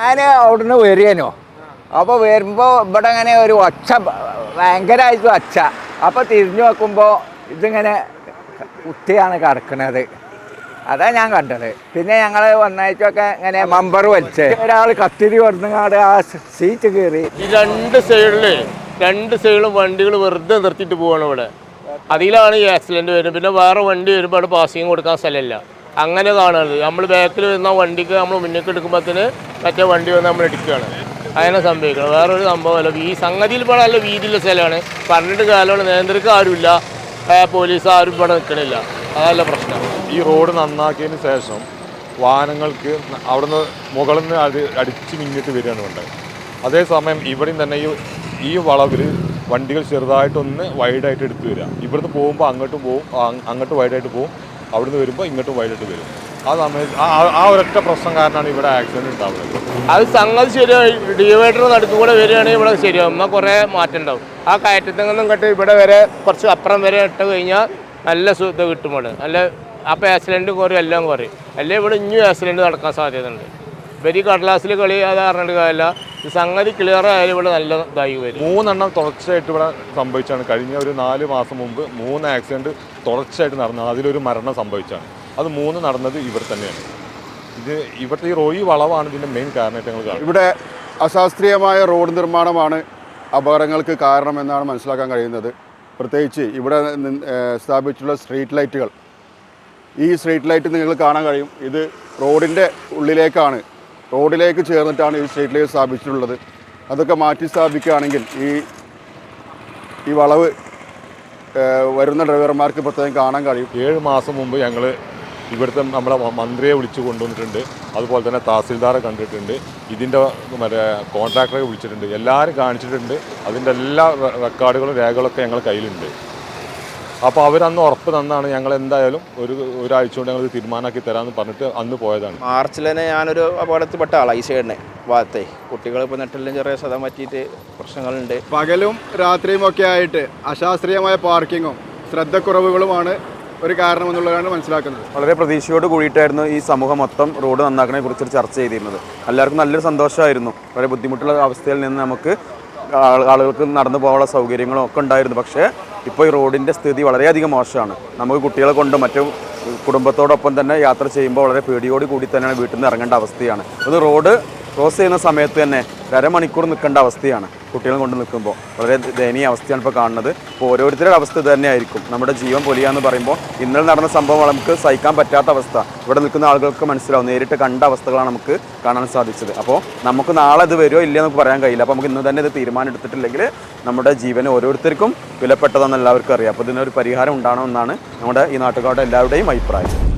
ഞാൻ അവിടുന്ന് വരികനോ അപ്പോൾ വരുമ്പോൾ ഇവിടെ അങ്ങനെ ഒരു ഒച്ച ഭയങ്കരമായിട്ട് ഒച്ച. അപ്പോൾ തിരിഞ്ഞു നോക്കുമ്പോൾ ഇതിങ്ങനെ കുത്തിയാണ് കിടക്കുന്നത് അതാ ഞാൻ കണ്ടത്. പിന്നെ ഞങ്ങൾ ഒന്നാഴ്ചയൊക്കെ ഇങ്ങനെ മമ്പർ വലിച്ച്. ഒരാൾ കത്തിരി കൊടുങ്ങാട് ആ സീറ്റ് കയറി രണ്ട് സൈഡിൽ രണ്ട് സൈഡിലും വണ്ടികൾ വെറുതെ നിർത്തിയിട്ട് പോവാണ് ഇവിടെ. അതിലാണ് ഈ ആക്സിഡന്റ് വരുന്നത്. പിന്നെ വേറെ വണ്ടി വരുമ്പോൾ അവിടെ പാസിങ് കൊടുക്കാൻ സ്ഥലമില്ല. അങ്ങനെ കാണുന്നത് നമ്മൾ ബാക്കിൽ വരുന്ന വണ്ടിക്ക് നമ്മൾ മുന്നേക്ക് എടുക്കുമ്പോഴത്തേന് മറ്റേ വണ്ടി വന്ന് നമ്മൾ എടുക്കുകയാണ് അങ്ങനെ സംഭവിക്കണം. വേറൊരു സംഭവമല്ല. ഈ സംഗതിയിൽ പോലെ നല്ല വീതിയുള്ള സ്ഥലമാണ്. പറഞ്ഞിട്ട് കാലമാണ് നിയന്ത്രിക്കാൻ ആരുമില്ല. പോലീസ് ആരും ഇവിടെ നിൽക്കണില്ല. അതല്ല പ്രശ്നം. ഈ റോഡ് നന്നാക്കിയതിന് ശേഷം വാഹനങ്ങൾക്ക് അവിടുന്ന് മുകളിൽ നിന്ന് അത് അടിച്ച് മിന്നിട്ട് വരികയാണ് വേണ്ടത്. അതേസമയം ഇവിടെയും തന്നെ ഈ ഈ വളവിൽ വണ്ടികൾ ചെറുതായിട്ടൊന്ന് വൈഡായിട്ട് എടുത്തു വരിക. ഇവിടുന്ന് പോകുമ്പോൾ അങ്ങോട്ടും പോകും അങ്ങോട്ട് വൈഡായിട്ട് പോകും. അവിടുന്ന് വരുമ്പോൾ ഇങ്ങോട്ട് വൈകിട്ട് വരും. ആ സമയത്ത് ആ ഒരൊറ്റ പ്രശ്നം കാരണമാണ് ഇവിടെ ആക്സിഡന്റ് ഉണ്ടാവുന്നത്. അത് സംഗതി ശരിയായി. ഡിവൈഡർ നടുക്കൂടെ വരികയാണെങ്കിൽ ഇവിടെ ശരിയാവും. എന്നാൽ കുറേ മാറ്റം ഉണ്ടാവും. ആ കയറ്റത്തിൽ നിന്നും കെട്ട് ഇവിടെ വരെ കുറച്ച് അപ്പുറം വരെ ഇട്ട് കഴിഞ്ഞാൽ നല്ല ഇത് കിട്ടും ഇവിടെ. നല്ല അപ്പോൾ ആക്സിഡന്റ് കുറയും എല്ലാം കുറയും അല്ലെങ്കിൽ ഇവിടെ ഇനിയും ആക്സിഡന്റ് നടക്കാൻ സാധ്യതയുണ്ട്. വെരി ഈ കടലാസിൽ കളി അത് അറിഞ്ഞിട്ട് കാര്യമില്ല. ഈ സംഗതി ക്ലിയർ ആയാലും ഇവിടെ നല്ല ഇതായി വരും. മൂന്നെണ്ണം തുടർച്ചയായിട്ട് ഇവിടെ സംഭവിച്ചാണ്. കഴിഞ്ഞ ഒരു നാല് മാസം മുമ്പ് മൂന്ന് ആക്സിഡന്റ് തുടർച്ചയായിട്ട് നടന്നു അതിലൊരു മരണം സംഭവിച്ചാണ്. അത് മൂന്ന് നടന്നത് ഇവിടെ തന്നെയാണ്. ഇത് ഇവിടുത്തെ ഈ റോയി വളവാണ് ഇതിന്റെ മെയിൻ കാരണമായിട്ട് ഞങ്ങൾ കാണുന്നത്. ഇവിടെ അശാസ്ത്രീയമായ റോഡ് നിർമ്മാണമാണ് അപകടങ്ങൾക്ക് കാരണമെന്നാണ് മനസ്സിലാക്കാൻ കഴിയുന്നത്. പ്രത്യേകിച്ച് ഇവിടെ സ്ഥാപിച്ചുള്ള സ്ഥാപിച്ചിട്ടുള്ള സ്ട്രീറ്റ് ലൈറ്റുകൾ ഈ സ്ട്രീറ്റ് ലൈറ്റ് നിങ്ങൾ കാണാൻ കഴിയും. ഇത് റോഡിന്റെ ഉള്ളിലേക്കാണ് റോഡിലേക്ക് ചേർന്നിട്ടാണ് ഈ സ്ട്രീറ്റ് ലൈറ്റ് സ്ഥാപിച്ചിട്ടുള്ളത്. അതൊക്കെ മാറ്റി സ്ഥാപിക്കുകയാണെങ്കിൽ ഈ ഈ വളവ് വരുന്ന ഡ്രൈവർമാർക്ക് പ്രത്യേകം കാണാൻ കഴിയും. ഏഴ് മാസം മുമ്പ് ഞങ്ങൾ ഇവിടുത്തെ നമ്മളെ മന്ത്രിയെ വിളിച്ചു കൊണ്ടുവന്നിട്ടുണ്ട്. അതുപോലെ തന്നെ തഹസിൽദാറെ കണ്ടിട്ടുണ്ട്. ഇതിന്റെ മറ്റേ കോൺട്രാക്ടറെ വിളിച്ചിട്ടുണ്ട്. എല്ലാവരും കാണിച്ചിട്ടുണ്ട്. അതിന്റെ എല്ലാ റെക്കോർഡുകളും രേഖകളൊക്കെ ഞങ്ങൾ കയ്യിലുണ്ട്. അപ്പോൾ അവരന്ന് ഉറപ്പ് തന്നാണ് ഞങ്ങൾ എന്തായാലും ഒരു ഒരാഴ്ച കൊണ്ട് ഞങ്ങൾ തീരുമാനമാക്കി തരാമെന്ന് പറഞ്ഞിട്ട് അന്ന് പോയതാണ്. മാർച്ചിൽ തന്നെ ഞാനൊരു അപകടത്തിൽപ്പെട്ട ആളാണ് ഈ സൈഡിനെ ഭാഗത്തെ. കുട്ടികൾ ഇപ്പോൾ നെട്ടിലും ചെറിയ സ്ഥലം പറ്റിയിട്ട് പ്രശ്നങ്ങളുണ്ട്. പകലും രാത്രിയും ഒക്കെ ആയിട്ട് അശാസ്ത്രീയമായ പാർക്കിങ്ങും ശ്രദ്ധക്കുറവുകളുമാണ് ഒരു കാരണമെന്നുള്ളതാണ് മനസ്സിലാക്കുന്നത്. വളരെ പ്രതീക്ഷയോട് കൂടിയിട്ടായിരുന്നു ഈ സമൂഹം മൊത്തം റോഡ് നന്നാക്കണെ കുറിച്ച് ചർച്ച ചെയ്തിരുന്നത്. എല്ലാവർക്കും നല്ലൊരു സന്തോഷമായിരുന്നു. വളരെ ബുദ്ധിമുട്ടുള്ള അവസ്ഥയിൽ നിന്ന് നമുക്ക് ആളുകൾക്ക് നടന്നു പോകാനുള്ള സൗകര്യങ്ങളും ഒക്കെ ഉണ്ടായിരുന്നു. പക്ഷേ ഇപ്പോൾ ഈ റോഡിന്റെ സ്ഥിതി വളരെയധികം മോശമാണ്. നമുക്ക് കുട്ടികളെ കൊണ്ട് മറ്റു കുടുംബത്തോടൊപ്പം തന്നെ യാത്ര ചെയ്യുമ്പോൾ വളരെ പേടിയോട് കൂടി തന്നെയാണ് വീട്ടിൽ നിന്ന് ഇറങ്ങേണ്ട അവസ്ഥയാണ്. അത് റോഡ് ക്രോസ് ചെയ്യുന്ന സമയത്ത് തന്നെ അരമണിക്കൂർ നിൽക്കേണ്ട അവസ്ഥയാണ്. കുട്ടികളെ കൊണ്ട് നിൽക്കുമ്പോൾ വളരെ ദയനീയ അവസ്ഥയാണ് ഇപ്പോൾ കാണുന്നത്. ഇപ്പോൾ ഓരോരുത്തരുടെ അവസ്ഥ ഇത് തന്നെയായിരിക്കും. നമ്മുടെ ജീവൻ പൊലിയാന്ന് പറയുമ്പോൾ ഇന്നലെ നടന്ന സംഭവം നമുക്ക് സഹിക്കാൻ പറ്റാത്ത അവസ്ഥ. ഇവിടെ നിൽക്കുന്ന ആളുകൾക്ക് മനസ്സിലാവും. നേരിട്ട് കണ്ട അവസ്ഥകളാണ് നമുക്ക് കാണാൻ സാധിച്ചത്. അപ്പോൾ നമുക്ക് നാളെ ഇത് വരുമോ ഇല്ലയോ നമുക്ക് പറയാൻ കഴിയില്ല. അപ്പോൾ നമുക്ക് ഇന്ന് തന്നെ ഇത് തീരുമാനം എടുത്തിട്ടില്ലെങ്കിൽ നമ്മുടെ ജീവൻ ഓരോരുത്തർക്കും വിലപ്പെട്ടതെന്ന് എല്ലാവർക്കും അറിയാം. അപ്പോൾ ഇതിനൊരു പരിഹാരം ഉണ്ടാകണമെന്നാണ് നമ്മുടെ ഈ നാട്ടുകാരുടെ എല്ലാവരുടെയും അഭിപ്രായം.